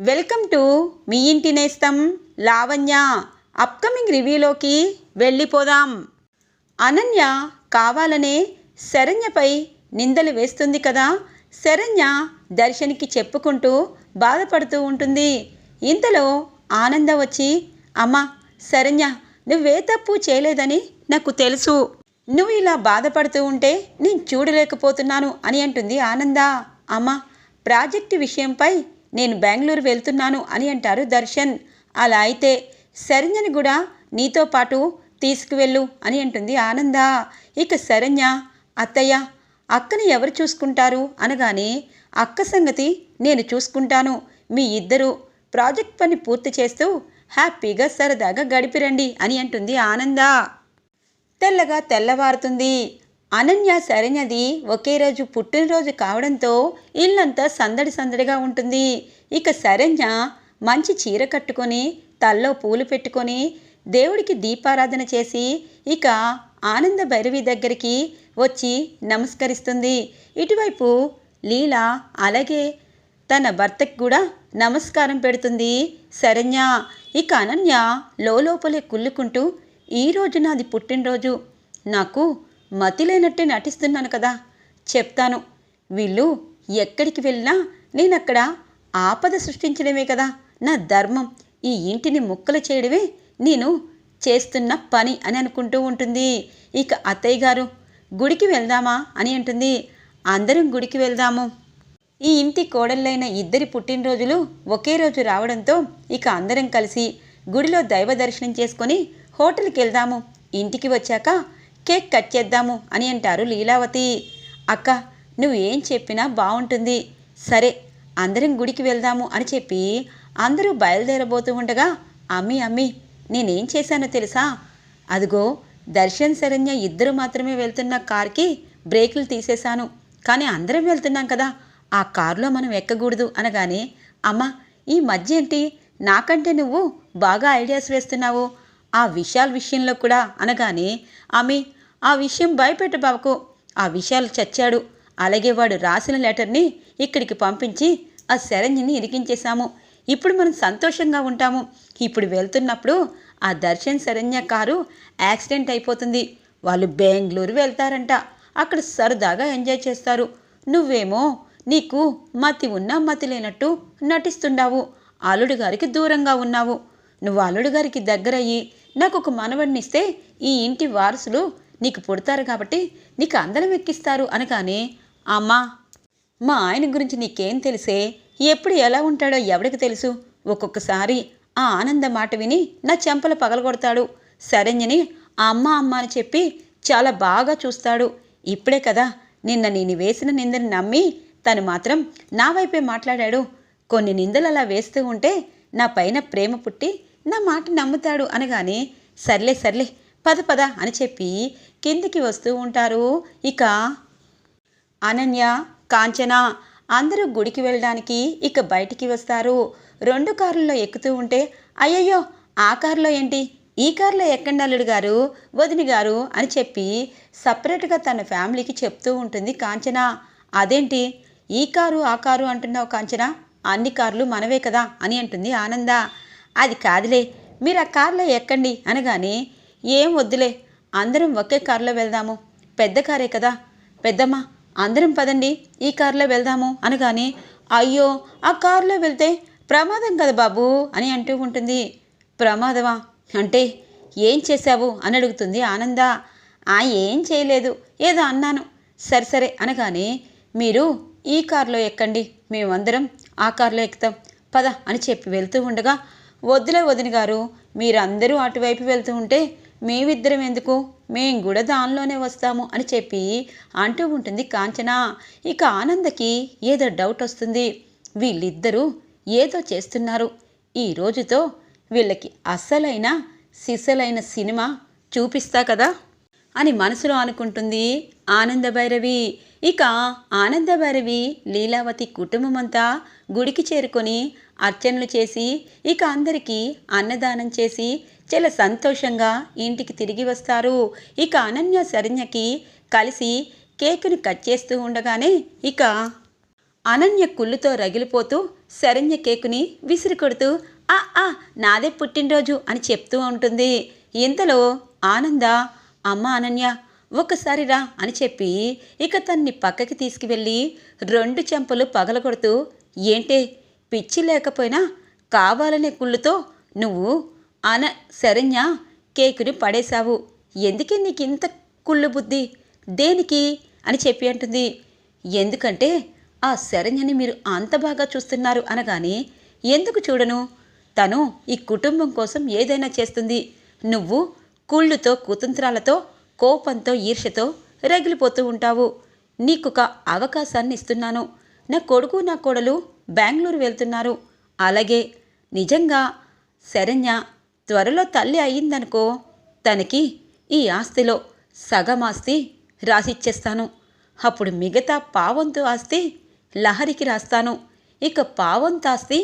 Welcome to me ఇంటి నేస్తం Lavanya. Upcoming రివ్యూలోకి వెళ్ళిపోదాం. అనన్య కావాలనే శరణ్యపై నిందలు వేస్తుంది కదా? శరణ్య దర్శన్కి చెప్పుకుంటూ బాధపడుతూ ఉంటుంది. ఇంతలో ఆనంద వచ్చి అమ్మా శరణ్య నువ్వే తప్పు చేయలేదని నాకు తెలుసు. నువ్వు ఇలా బాధపడుతూ ఉంటే నేను చూడలేకపోతున్నాను అని అంటుంది ఆనంద. అమ్మ ప్రాజెక్టు విషయంపై నేను బెంగళూరు వెళ్తున్నాను అని అంటారు దర్శన్. అలా అయితే శరణ్యని కూడా నీతో పాటు తీసుకువెళ్ళు అని అంటుంది ఆనంద. ఇక శరణ్య అత్తయ్య అక్కని ఎవరు చూసుకుంటారు అనగానే అక్క సంగతి నేను చూసుకుంటాను. మీ ఇద్దరు ప్రాజెక్ట్ పని పూర్తి చేస్తూ హ్యాపీగా సరదాగా గడిపిరండి అని అంటుంది ఆనంద. తెల్లగా తెల్లవారుతుంది. అనన్య శరణ్యది ఒకే రోజు పుట్టినరోజు కావడంతో ఇల్లంతా సందడి సందడిగా ఉంటుంది. ఇక శరణ్య మంచి చీర కట్టుకొని తల్లో పూలు పెట్టుకొని దేవుడికి దీపారాధన చేసి ఇక ఆనంద భైరవి దగ్గరికి వచ్చి నమస్కరిస్తుంది. ఇటువైపు లీల అలాగే తన భర్తకి కూడా నమస్కారం పెడుతుంది శరణ్య. ఇక అనన్య లోపలే కుళ్ళుకుంటూ ఈరోజు నాది పుట్టినరోజు. నాకు మతి లేనట్టే నటిస్తున్నాను కదా. చెప్తాను. వీళ్ళు ఎక్కడికి వెళ్ళినా నేను అక్కడ ఆపద సృష్టించడమే కదా. నా ధర్మం. ఈ ఇంటిని ముక్కలు చేయడమే నేను చేస్తున్న పని అని అనుకుంటూ ఉంటుంది. ఇక అత్తయ్య గారు గుడికి వెళ్దామా అని అంటుంది. అందరం గుడికి వెళ్దాము. ఈ ఇంటి కోడళ్ళైన ఇద్దరి పుట్టినరోజులు ఒకే రోజు రావడంతో ఇక అందరం కలిసి గుడిలో దైవ దర్శనం చేసుకొని హోటల్కి వెళ్దాము. ఇంటికి వచ్చాక కేక్ కట్ చేద్దాము అని అంటారు లీలావతి. అక్క నువ్వు ఏం చెప్పినా బాగుంటుంది సరే అందరం గుడికి వెళ్దాము అని చెప్పి అందరూ బయలుదేరబోతూ ఉండగా అమ్మి అమ్మి నేనేం చేశానో తెలుసా? అదిగో దర్శన్ శరణ్య ఇద్దరు మాత్రమే వెళ్తున్న కార్కి బ్రేకులు తీసేశాను. కానీ అందరం వెళ్తున్నాం కదా ఆ కారులో మనం ఎక్కకూడదు అనగానే అమ్మ ఈ మధ్య ఏంటి? నాకంటే నువ్వు బాగా ఐడియాస్ వేస్తున్నావు. ఆ విషయాల విషయంలో కూడా అనగానే ఆమె ఆ విషయం భయపెట్ట బాబుకు. ఆ విషయాలు చచ్చాడు. అలాగే వాడు రాసిన లెటర్ని ఇక్కడికి పంపించి ఆ శరణ్యని ఇరికించేశాము. ఇప్పుడు మనం సంతోషంగా ఉంటాము. ఇప్పుడు వెళ్తున్నప్పుడు ఆ దర్శన్ శరణ్య కారు యాక్సిడెంట్ అయిపోతుంది. వాళ్ళు బెంగళూరు వెళ్తారంట. అక్కడ సరదాగా ఎంజాయ్ చేస్తారు. నువ్వేమో నీకు మతి ఉన్నా మతి లేనట్టు నటిస్తున్నావు అల్లుడు గారికి దూరంగా ఉన్నావు. నువ్వు అల్లుడు గారికి దగ్గరయ్యి నాకు ఒక మనవడినిస్తే ఈ ఇంటి వారసులు నీకు పుడతారు కాబట్టి నీకు అందరం ఎక్కిస్తారు అనగానే అమ్మా మా ఆయన గురించి నీకేం తెలిసే? ఎప్పుడు ఎలా ఉంటాడో ఎవడికి తెలుసు? ఒక్కొక్కసారి ఆ ఆనంద మాట విని నా చెంపలు పగలగొడతాడు. శరణ్యని ఆ అమ్మ అమ్మ అని చెప్పి చాలా బాగా చూస్తాడు. ఇప్పుడే కదా నిన్న నేను వేసిన నిందని నమ్మి తను మాత్రం నా వైపే మాట్లాడాడు. కొన్ని నిందలు అలా వేస్తూ ఉంటే నా పైన ప్రేమ పుట్టి నా మాట నమ్ముతాడు అనగానే సర్లే సర్లే పద పద అని చెప్పి కిందికి వస్తూ ఉంటారు. ఇక అనన్య కాంచన అందరూ గుడికి వెళ్ళడానికి ఇక బయటికి వస్తారు. రెండు కారుల్లో ఎక్కుతూ ఉంటే అయ్యయ్యో ఆ కారులో ఏంటి? ఈ కారులో ఎక్కండి అల్లుడు గారు వదిని గారు అని చెప్పి సపరేట్గా తన ఫ్యామిలీకి చెప్తూ ఉంటుంది కాంచన. అదేంటి? ఈ కారు ఆ కారు అంటున్నావు కాంచన? అన్ని కార్లు మనవే కదా అని అంటుంది ఆనంద. అది కాదులే మీరు ఆ కార్లో ఎక్కండి అనగానే ఏం వద్దులే. అందరం ఒకే కారులో వెళ్దాము. పెద్ద కారే కదా. పెద్దమ్మ అందరం పదండి ఈ కారులో వెళ్దాము అనగానే అయ్యో ఆ కారులో వెళ్తే ప్రమాదం కదా బాబు అని అంటూ ఉంటుంది. ప్రమాదమా? అంటే ఏం చేశావు అని అడుగుతుంది ఆనంద. ఆ ఏం చేయలేదు. ఏదో అన్నాను. సరే సరే అనగానే మీరు ఈ కారులో ఎక్కండి. మేమందరం ఆ కారులో ఎక్కుతాం. పద అని చెప్పి వెళ్తూ ఉండగా వద్దులే వదిన గారు మీరందరూ అటువైపు వెళ్తూ ఉంటే మేమిద్దరం ఎందుకు? మేం కూడా దానిలోనే వస్తాము అని చెప్పి అంటూ ఉంటుంది కాంచన. ఇక ఆనందకి ఏదో డౌట్ వస్తుంది. వీళ్ళిద్దరూ ఏదో చేస్తున్నారు. ఈ రోజుతో వీళ్ళకి అస్సలైన సిసలైన సినిమా చూపిస్తా కదా. అని మనసులో అనుకుంటుంది ఆనందభైరవి. ఇక ఆనందభైరవి లీలావతి కుటుంబం అంతా గుడికి చేరుకొని అర్చనలు చేసి ఇక అందరికీ అన్నదానం చేసి చాలా సంతోషంగా ఇంటికి తిరిగి వస్తారు. ఇక అనన్య శరణ్యకి కలిసి కేకుని కట్ చేస్తూ ఉండగానే ఇక అనన్య కుళ్ళుతో రగిలిపోతూ శరణ్య కేకుని విసిరి కొడుతూ ఆ ఆ నాదే పుట్టినరోజు అని చెప్తూ ఉంటుంది. ఇంతలో ఆనంద అమ్మ అనన్య ఒక్కసారి రా అని చెప్పి ఇక తన్ని పక్కకి తీసుకువెళ్ళి రెండు చెంపలు పగలగొడుతూ ఏంటే పిచ్చి లేకపోయినా కావాలనే కుళ్ళుతో నువ్వు అన శరణ్య కేకుని పడేశావు. ఎందుకే నీకు ఇంత కుళ్ళు బుద్ధి? దేనికి? అని చెప్పి అంటుంది. ఎందుకంటే ఆ శరణ్యని మీరు అంత బాగా చూస్తున్నారు అనగానే ఎందుకు చూడను? తను ఈ కుటుంబం కోసం ఏదైనా చేస్తుంది. నువ్వు కుళ్ళుతో కుతంత్రాలతో కోపంతో ఈర్ష్యతో రగిలిపోతూ ఉంటావు. నీకొక అవకాశాన్ని ఇస్తున్నాను నా కొడుకు నా కోడలు బెంగళూరు వెళ్తున్నారు. అలాగే నిజంగా శరణ్య త్వరలో తల్లి అయ్యిందనుకో తనకి ఈ ఆస్తిలో సగం ఆస్తి రాసిచ్చేస్తాను. అప్పుడు మిగతా పావంతు ఆస్తి లహరికి రాస్తాను. ఇక పావంతాస్తి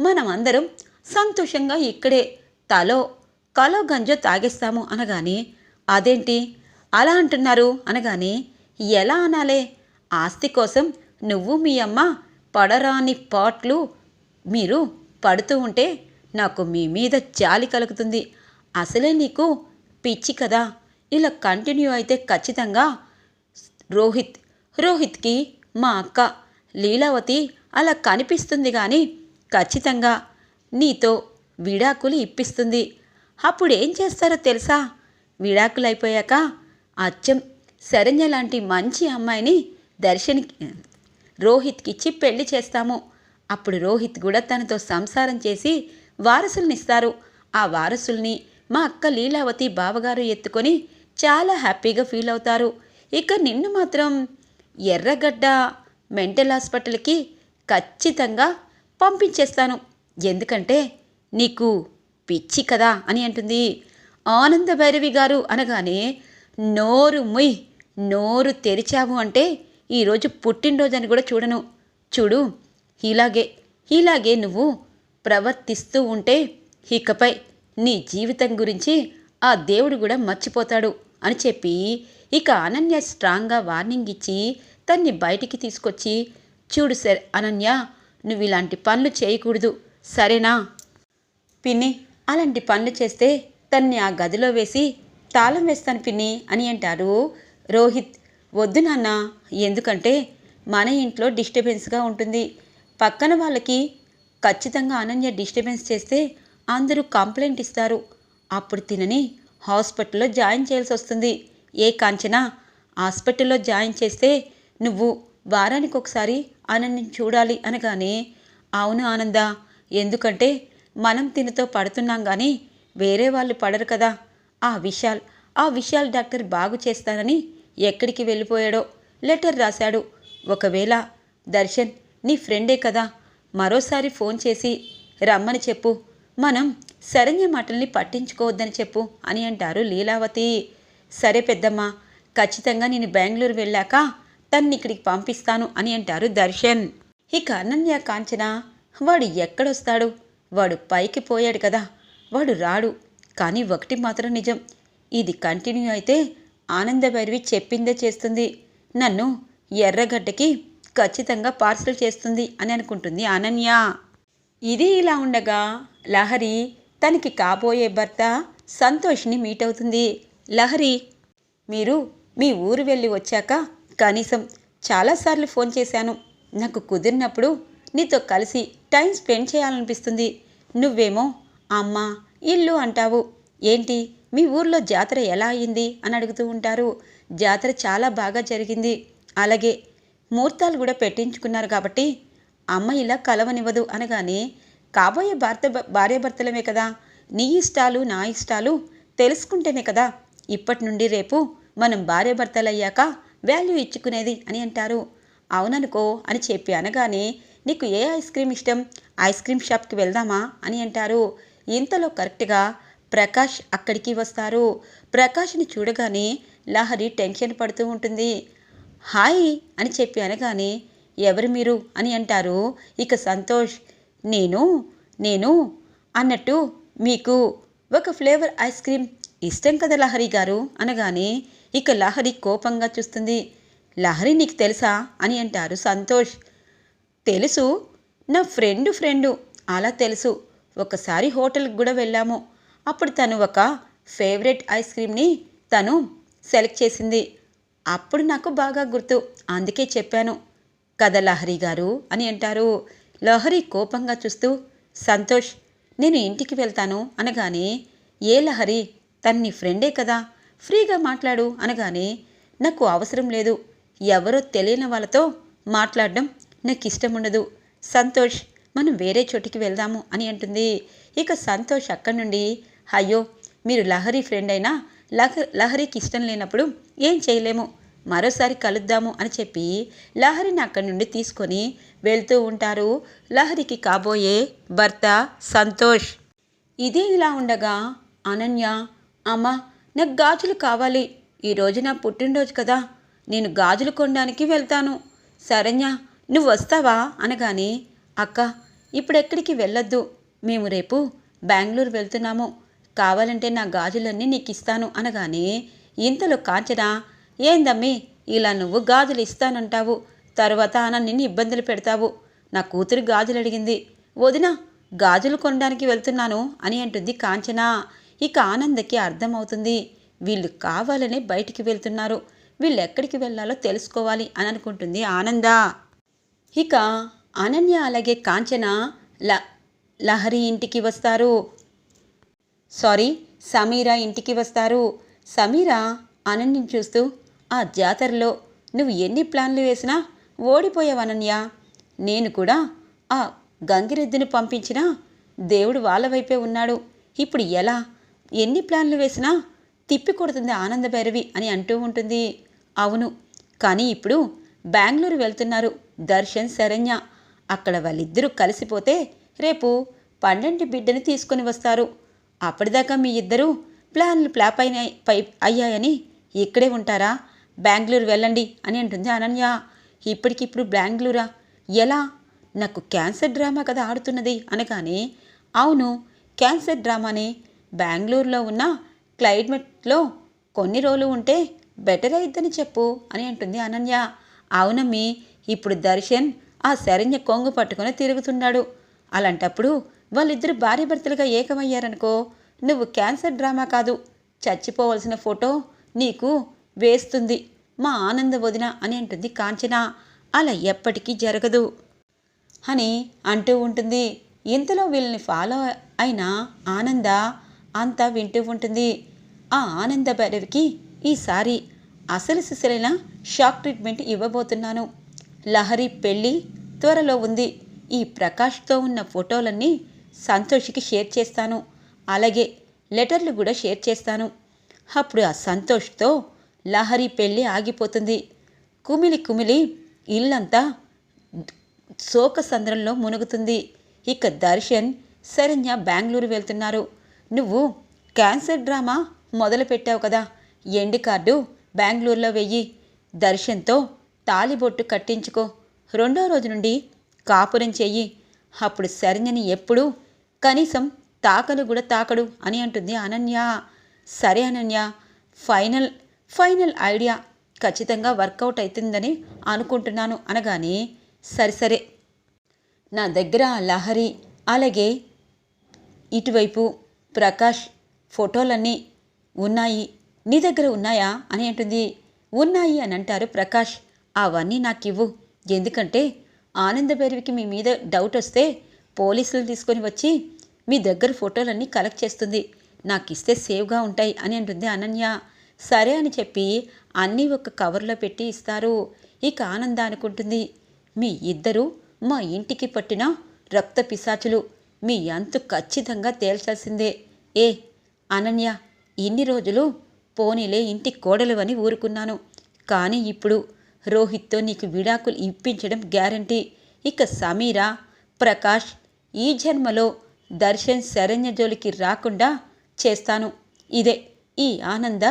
మనమందరం సంతోషంగా ఇక్కడే తలో కలో గంజో తాగేస్తాము అనగానే అదేంటి? అలా అంటున్నారు అనగానే ఎలా అనాలే? ఆస్తి కోసం నువ్వు మీ అమ్మ పడరాని పాట్లు మీరు పడుతూ ఉంటే నాకు మీ మీద జాలి కలుగుతుంది. అసలే నీకు పిచ్చి కదా. ఇలా కంటిన్యూ అయితే ఖచ్చితంగా రోహిత్ రోహిత్కి మా అక్క లీలావతి అలా కనిపిస్తుంది కానీ ఖచ్చితంగా నీతో విడాకులు ఇప్పిస్తుంది. అప్పుడు ఏం చేస్తారో తెలుసా? విడాకులైపోయాక అచ్చం శరణ్య లాంటి మంచి అమ్మాయిని దర్శనికి రోహిత్కిచ్చి పెళ్ళి చేస్తాము. అప్పుడు రోహిత్ కూడా తనతో సంసారం చేసి వారసుల్నిస్తారు. ఆ వారసుల్ని మా అక్క లీలావతి బావగారు ఎత్తుకొని చాలా హ్యాపీగా ఫీల్ అవుతారు. ఇక నిన్ను మాత్రం ఎర్రగడ్డ మెంటల్ హాస్పిటల్కి ఖచ్చితంగా పంపించేస్తాను. ఎందుకంటే నీకు పిచ్చి కదా అని అంటుంది. ఆనంద భైరవి గారు అనగానే నోరు ముయ్ నోరు తెరిచావు అంటే ఈరోజు పుట్టినరోజు అని కూడా చూడను. చూడు ఇలాగే ఇలాగే నువ్వు ప్రవర్తిస్తూ ఉంటే ఇకపై నీ జీవితం గురించి ఆ దేవుడు కూడా మర్చిపోతాడు అని చెప్పి ఇక అనన్య స్ట్రాంగ్గా వార్నింగ్ ఇచ్చి తన్ని బయటికి తీసుకొచ్చి చూడు సార్ అనన్య నువ్వు ఇలాంటి పనులు చేయకూడదు. సరేనా? పిన్ని అలాంటి పనులు చేస్తే తన్ని ఆ గదిలో వేసి తాళం వేస్తాను పిన్ని అని అంటారు. రోహిత్ వద్దు నాన్న ఎందుకంటే మన ఇంట్లో డిస్టర్బెన్స్గా ఉంటుంది. పక్కన వాళ్ళకి ఖచ్చితంగా అనన్య డిస్టర్బెన్స్ చేస్తే అందరూ కంప్లైంట్ ఇస్తారు. అప్పుడు తినని హాస్పిటల్లో జాయిన్ చేయాల్సి వస్తుంది. ఏ కాంచనా హాస్పిటల్లో జాయిన్ చేస్తే నువ్వు వారానికి ఒకసారి అనన్యని చూడాలి అనగానే అవును ఆనంద ఎందుకంటే మనం తినతో పడుతున్నాం కానీ వేరే వాళ్ళు పడరు కదా. ఆ విశాల్ ఆ విశాల్ డాక్టర్ బాగు చేస్తానని ఎక్కడికి వెళ్ళిపోయాడో లెటర్ రాశాడు. ఒకవేళ దర్శన్ నీ ఫ్రెండే కదా. మరోసారి ఫోన్ చేసి రమ్మని చెప్పు. మనం శరణ్య మాటల్ని పట్టించుకోవద్దని చెప్పు అని అంటారు లీలావతి. సరే పెద్దమ్మ ఖచ్చితంగా నేను బెంగళూరు వెళ్ళాక తన్ని ఇక్కడికి పంపిస్తాను అని అంటారు దర్శన్. ఇక అనన్య కాంచన వాడు ఎక్కడొస్తాడు? వాడు పైకి పోయాడు కదా వాడు రాడు. కానీ ఒకటి మాత్రం నిజం ఇది కంటిన్యూ అయితే ఆనందభైరవి చెప్పిందే చేస్తుంది. నన్ను ఎర్రగడ్డకి ఖచ్చితంగా పార్సల్ చేస్తుంది అని అనుకుంటుంది అనన్య. ఇది ఇలా ఉండగా లహరి తనకి కాబోయే భర్త సంతోష్ని మీట్ అవుతుంది. లహరి మీరు మీ ఊరు వెళ్ళి వచ్చాక కనీసం చాలాసార్లు ఫోన్ చేశాను. నాకు కుదిరినప్పుడు నీతో కలిసి టైం స్పెండ్ చేయాలనిపిస్తుంది. నువ్వేమో అమ్మ ఇల్లు అంటావు. ఏంటి? మీ ఊర్లో జాతర ఎలా అయింది? అని అడుగుతూ ఉంటారు. జాతర చాలా బాగా జరిగింది. అలాగే ముహూర్తాలు కూడా పెట్టించుకున్నారు కాబట్టి అమ్మ ఇలా కలవనివ్వదు అనగానే కాబోయే భర్త భార్యాభర్తలమే కదా. నీ ఇష్టాలు నా ఇష్టాలు తెలుసుకుంటేనే కదా. ఇప్పటి నుండి రేపు మనం భార్యాభర్తలయ్యాక వాల్యూ ఇచ్చుకునేది అని అంటారు. అవుననుకో అని చెప్పి అనగానే నీకు ఏ ఐస్ క్రీమ్ ఇష్టం? ఐస్ క్రీమ్ షాప్కి వెళ్దామా? అని అంటారు. ఇంతలో కరెక్ట్గా ప్రకాష్ అక్కడికి వస్తారు. ప్రకాష్ని చూడగానే లహరి టెన్షన్ పడుతూ ఉంటుంది. హాయ్ అని చెప్పి అనగానే ఎవరు మీరు? అని అంటారు. ఇక సంతోష్ నేను నేను అన్నట్టు మీకు ఒక ఫ్లేవర్ ఐస్ క్రీమ్ ఇష్టం కదా లహరి గారు? అనగానే ఇక లహరి కోపంగా చూస్తుంది. లహరి నీకు తెలుసా? అని అంటారు సంతోష్. తెలుసు. నా ఫ్రెండు ఫ్రెండు అలా తెలుసు. ఒకసారి హోటల్కి కూడా వెళ్ళాము. అప్పుడు తను ఒక ఫేవరెట్ ఐస్ క్రీమ్ని తను సెలెక్ట్ చేసింది. అప్పుడు నాకు బాగా గుర్తు. అందుకే చెప్పాను. కదా లహరి గారు అని అంటారు. లహరి కోపంగా చూస్తూ సంతోష్ నేను ఇంటికి వెళ్తాను అనగానే ఏ లహరి? తన్ని నీ ఫ్రెండే కదా. ఫ్రీగా మాట్లాడు అనగానే నాకు అవసరం లేదు. ఎవరో తెలియని వాళ్ళతో మాట్లాడడం నాకు ఇష్టం ఉండదు సంతోష్ మనం వేరే చోటికి వెళ్దాము అని అంటుంది. ఇక సంతోష్ అక్కడి నుండి అయ్యో మీరు లహరి ఫ్రెండ్ అయినా లహ లహరికి ఇష్టం లేనప్పుడు ఏం చేయలేము. మరోసారి కలుద్దాము అని చెప్పి లహరిని అక్కడి నుండి తీసుకొని వెళ్తూ ఉంటారు. లహరికి కాబోయే భర్త సంతోష్. ఇదే ఇలా ఉండగా అనన్య అమ్మ నాకు గాజులు కావాలి. ఈరోజు నా పుట్టినరోజు కదా. నేను గాజులు కొనడానికి వెళ్తాను. శరణ్య నువ్వు వస్తావా అనగానే అక్క ఇప్పుడెక్కడికి వెళ్ళొద్దు. మేము రేపు బెంగళూరు వెళ్తున్నాము. కావాలంటే నా గాజులన్నీ నీకు ఇస్తాను అనగానే ఇంతలో కాంచన ఏందమ్మి ఇలా నువ్వు గాజులు ఇస్తానంటావు తర్వాత నిన్ను ఇబ్బందులు పెడతావు. నా కూతురు గాజులు అడిగింది వదిన గాజులు కొనడానికి వెళ్తున్నాను అని అంటుంది కాంచన. ఇక ఆనందకి అర్థమవుతుంది. వీళ్ళు కావాలనే బయటికి వెళ్తున్నారు. వీళ్ళు ఎక్కడికి వెళ్ళాలో తెలుసుకోవాలి అని అనుకుంటుంది ఆనంద. ఇక అనన్య అలాగే కాంచన ల లహరి ఇంటికి వస్తారు. సారీ సమీరా ఇంటికి వస్తారు. సమీరా అనన్యని చూస్తూ ఆ జాతరలో నువ్వు ఎన్ని ప్లాన్లు వేసినా ఓడిపోయావు అనన్య. నేను కూడా ఆ గంగిరెద్దును పంపించినా దేవుడు వాళ్ళ వైపే ఉన్నాడు. ఇప్పుడు ఎలా? ఎన్ని ప్లాన్లు వేసినా తిప్పి కొడుతుంది ఆనంద భైరవి అని అంటూ ఉంటుంది. అవును కానీ ఇప్పుడు బెంగళూరు వెళ్తున్నారు. దర్శన్ శరణ్య. అక్కడ వాళ్ళిద్దరూ కలిసిపోతే రేపు పండంటి బిడ్డని తీసుకొని వస్తారు. అప్పటిదాకా మీ ఇద్దరూ ప్లాన్లు ప్లాప్ అయిన పై అయ్యాయని ఇక్కడే ఉంటారా? బెంగళూరు వెళ్ళండి అని అంటుంది అనన్య. ఇప్పటికిప్పుడు బెంగళూరా? ఎలా? నాకు క్యాన్సర్ డ్రామా కదా ఆడుతున్నది అనగానే అవును క్యాన్సర్ డ్రామానే. బెంగళూరులో ఉన్న క్లైమేట్లో కొన్ని రోజులు ఉంటే బెటర్ అయిద్దని చెప్పు అని అంటుంది అనన్య. అవునమ్మి ఇప్పుడు దర్శన్ ఆ శరణ్య కొంగు పట్టుకొని తిరుగుతున్నాడు. అలాంటప్పుడు వాళ్ళిద్దరు భార్య భర్తలుగా ఏకమయ్యారనుకో నువ్వు క్యాన్సర్ డ్రామా కాదు. చచ్చిపోవలసిన ఫోటో నీకు వేస్తుంది. మా ఆనంద వదిన అని అంటుంది కాంచన. అలా ఎప్పటికీ జరగదు. అని అంటూ ఉంటుంది ఇంతలో వీళ్ళని ఫాలో అయిన ఆనంద అంతా వింటూ ఉంటుంది. ఆ ఆనంద భైరవికి ఈసారి అసలు సిసలైన షాక్ ట్రీట్మెంట్ ఇవ్వబోతున్నాను. లహరి పెళ్ళి త్వరలో ఉంది. ఈ ప్రకాష్తో ఉన్న ఫోటోలన్నీ సంతోష్కి షేర్ చేస్తాను. అలాగే లెటర్లు కూడా షేర్ చేస్తాను. అప్పుడు ఆ సంతోష్తో లహరి పెళ్ళి ఆగిపోతుంది. కుమిలి కుమిలి ఇల్లంతా శోక సంద్రంలో మునుగుతుంది. ఇక దర్శన్ శరణ్య బెంగళూరు వెళ్తున్నారు. నువ్వు క్యాన్సర్ డ్రామా మొదలుపెట్టావు కదా. ఎండి కార్డు బెంగళూరులో వెయ్యి. దర్శన్తో తాలిబొట్టు కట్టించుకో. రెండో రోజు నుండి కాపురం చెయ్యి. అప్పుడు శరణ్యని ఎప్పుడూ కనీసం తాకలు కూడా తాకడు అని అంటుంది అనన్య. సరే అనన్య ఫైనల్ ఫైనల్ ఐడియా ఖచ్చితంగా వర్కౌట్ అవుతుందని అనుకుంటున్నాను అనగానే సరే సరే. నా దగ్గర లహరి అలాగే ఇటువైపు ప్రకాష్ ఫోటోలన్నీ ఉన్నాయి. నీ దగ్గర ఉన్నాయా? అని అంటుంది. ఉన్నాయి అని అంటారు ప్రకాష్. అవన్నీ నాకు ఇవ్వు ఎందుకంటే ఆనందభైరవికి మీ మీద డౌట్ వస్తే పోలీసులు తీసుకొని వచ్చి మీ దగ్గర ఫోటోలన్నీ కలెక్ట్ చేస్తుంది. నాకు ఇస్తే సేవ్గా ఉంటాయి అని అంటుంది అనన్య. సరే అని చెప్పి అన్నీ ఒక కవర్లో పెట్టి ఇస్తారు. ఇక ఆనంద అనుకుంటుంది మీ ఇద్దరు మా ఇంటికి పట్టిన రక్త పిశాచులు మీ అంతు ఖచ్చితంగా తేల్చాల్సిందే. ఏ అనన్య ఇన్ని రోజులు పోనీలే ఇంటి కోడలు అని ఊరుకున్నాను. కానీ ఇప్పుడు రోహిత్తో నీకు విడాకులు ఇప్పించడం గ్యారంటీ. ఇక సమీరా ప్రకాష్ ఈ జన్మలో దర్శన్ శరణ్య జోలికి రాకుండా చేస్తాను. ఇదే ఈ ఆనంద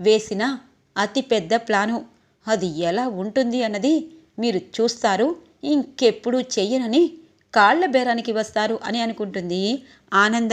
వేసిన అతిపెద్ద ప్లాను. అది ఎలా ఉంటుంది అన్నది మీరు చూస్తారు. ఇంకెప్పుడు చెయ్యనని కాళ్ళ బేరానికి వస్తారు అని అనుకుంటుంది ఆనంద.